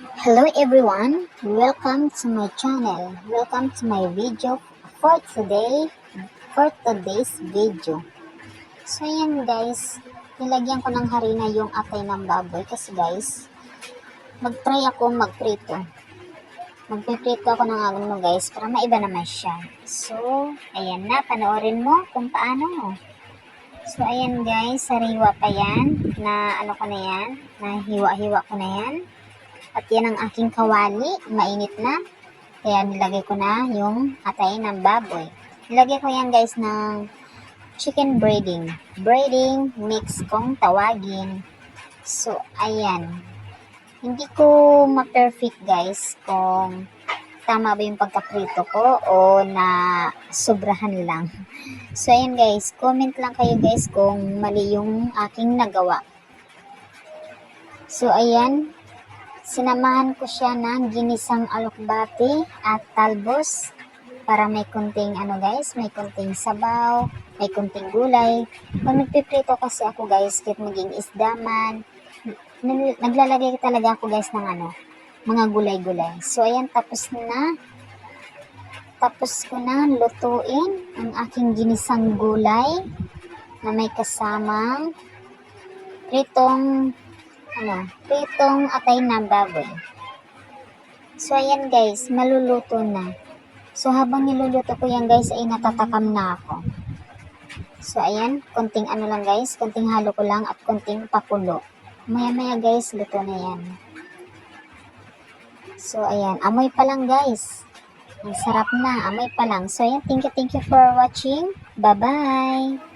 Hello everyone, welcome to my channel. Welcome to my video for today, for today's video. So yan guys, nilagyan ko ng harina yung atay ng baboy kasi guys, mag-try ako magprito. Magpiprito ako ng ano guys para maiba naman siya. So, ayan na, panoorin mo kung paano. So, ayan guys, sariwa pa yan, na ano ko na yan, na hiwa-hiwa ko na yan. At yan ang aking kawali, mainit na. Kaya nilagay ko na yung atay ng baboy. Nilagay ko yan guys ng chicken breading. Breading mix kong tawagin. So, ayan. Hindi ko ma-perfect guys kung tama ba yung pagkaprito ko o na sobrahan lang. So, ayan guys. Comment lang kayo guys kung mali yung aking nagawa. So, ayan. Sinamahan ko siya ng ginisang alokbati at talbos para may kunting ano guys, may kunting sabaw, may kunting gulay. Pag nagpiprito kasi ako guys, kahit maging isdaman, nag- naglalagay talaga ako guys ng ano, mga gulay-gulay. So ayan, tapos na. Tapos ko na lutuin ang aking ginisang gulay na may kasamang pritong ano, pritong atay na baboy. So, ayan guys, maluluto na. So, habang niluluto ko yan guys, ay natatakam na ako. So, ayan, konting ano lang guys, konting halo ko lang at konting pakulo. Maya-maya guys, luto na yan. So, ayan, amoy pa lang guys. Ang sarap na, amoy pa lang. So, ayan, thank you, thank you for watching. Bye-bye!